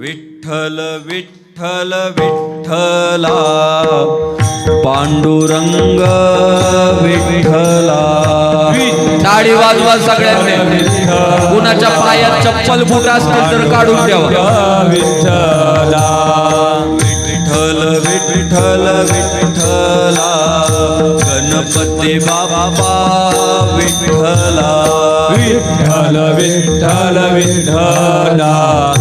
विठ्ठल विठ्ठल विठ्ठला. पांडुरंग विठ्ठला. टाळी वाजवा सगळ्यांनी. कुणाच्या पायात चप्पल बुट असतील तर काढून ठेवा विठ्ठला विठ्ठल विठ्ठल विठ्ठला. गणपती बाबा विठ्ठला. विठ्ठल विठ्ठल विठ्ठला.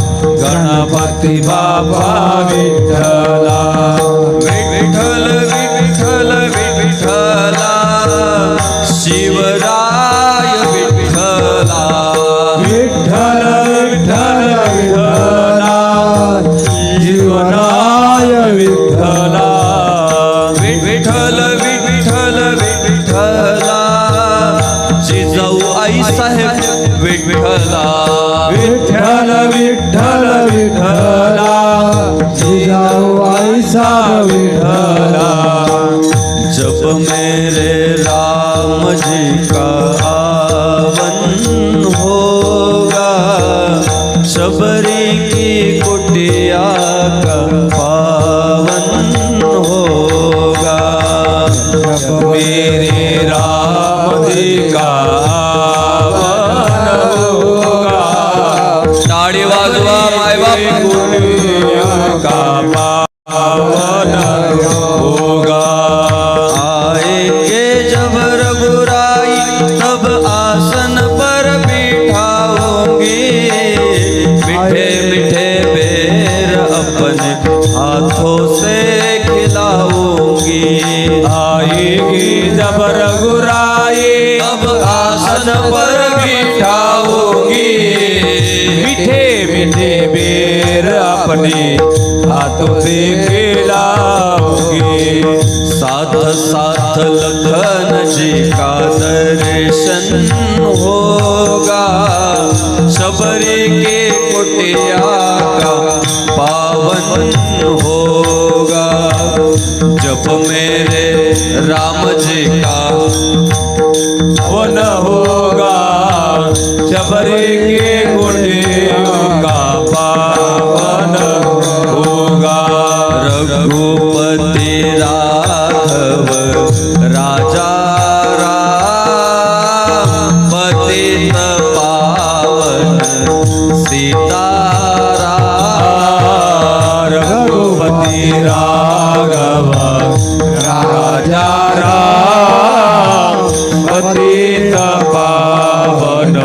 गणपती बाबा विठ्ठला। विठ्ठल विठ्ठल विठ्ठला। शिवराय विठ्ठला। विठ्ठल विठ्ठल विठ्ठला। जीवनाय विठ्ठला। आईसा जब मेरे राम जी का आएगी जब रघुराई तब आसन पर बिठाओगी। मीठे मीठे बेर अपने हाथों से खिलाओगी। साथ साथ लखन जी का दर्शन होगा। शबरी के कुटिया का पावन होगा। जब मेरे राम जी का पावन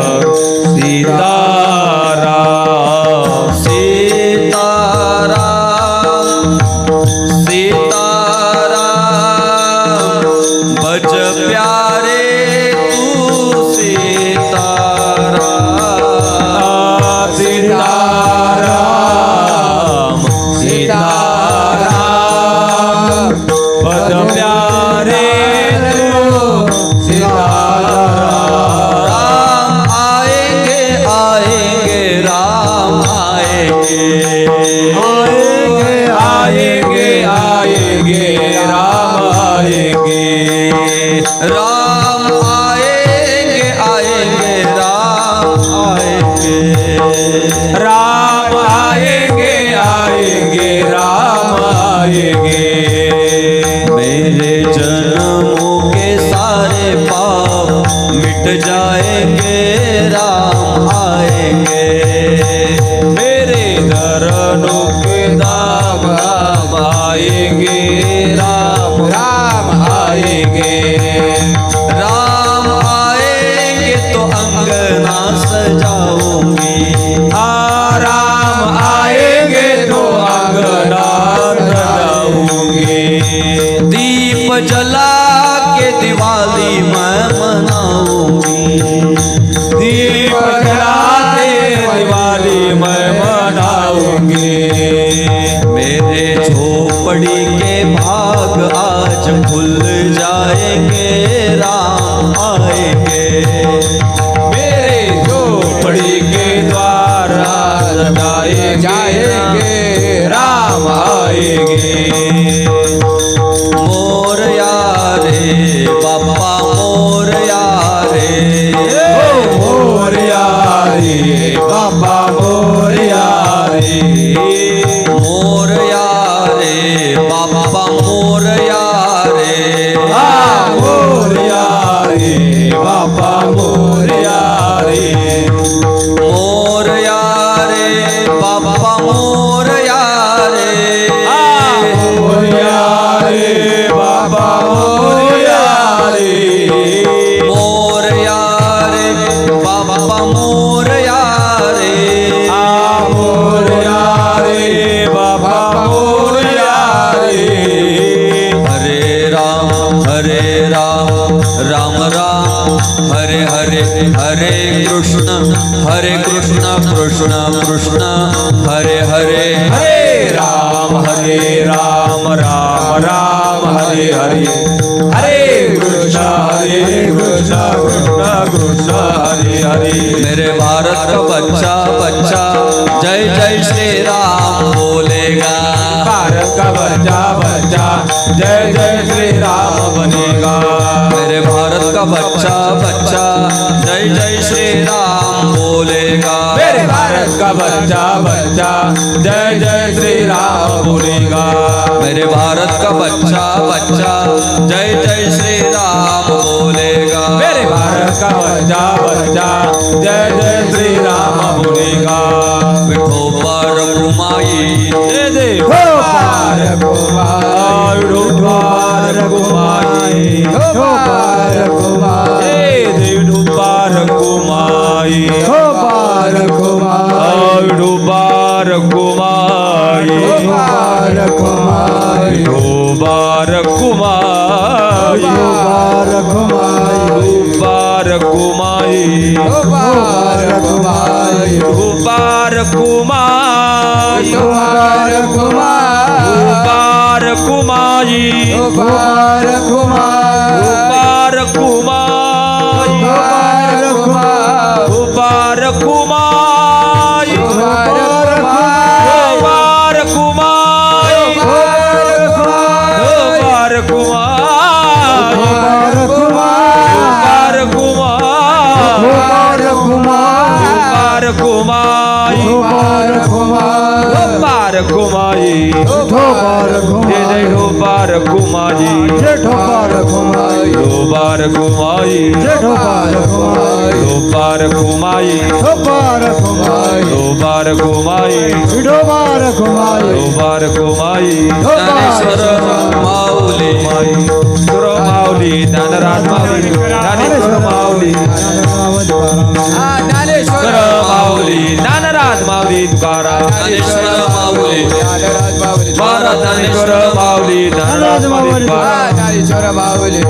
राम आज भूल जाएँगे राम आएँगे। मेरे झोपड़ी के द्वार सजाए जाएँगे। राम आएँगे। कृष्ण कृष्ण हरे हरे। हरे राम हरे राम राम राम हरे हरे। हरे कृष्ण हरे कृष्ण कृष्ण कृष्ण हरे हरे। मेरे भारत का बच्चा बच्चा जय जय श्री राम बोलेगा। भारत का बच्चा बच्चा जय जय श्री राम बनेगा। मेरे भारत का बच्चा बच्चा जय जय श्री राम। का बच्चा बच्चा। जय जय श्री राम बोलेगा मेरे भारत का बच्चा बच्चा। जय जय श्री राम बोलेगा। मेरे भारत का बच्चा बच्चा। जय जय श्री राम बोलेगा जय जय। गोपाल कुमार गोपाल कुमारी ঘুমাই। ঠোকার ঘুমাই। দুবার ঘুমাই। ঠোকার ঘুমাই। দুবার ঘুমাই। ঠোকার ঘুমাই। দুবার ঘুমাই। ঢোবার ঘুমাই। দুবার ঘুমাই। জ্ঞানেশ্বর মাউলি। মাই সুর মাউলি। দানরাজ মাউলি। জ্ঞানেশ্বর মাউলি। ज्ञानेश्वर माऊली ज्ञानेश्वर माऊली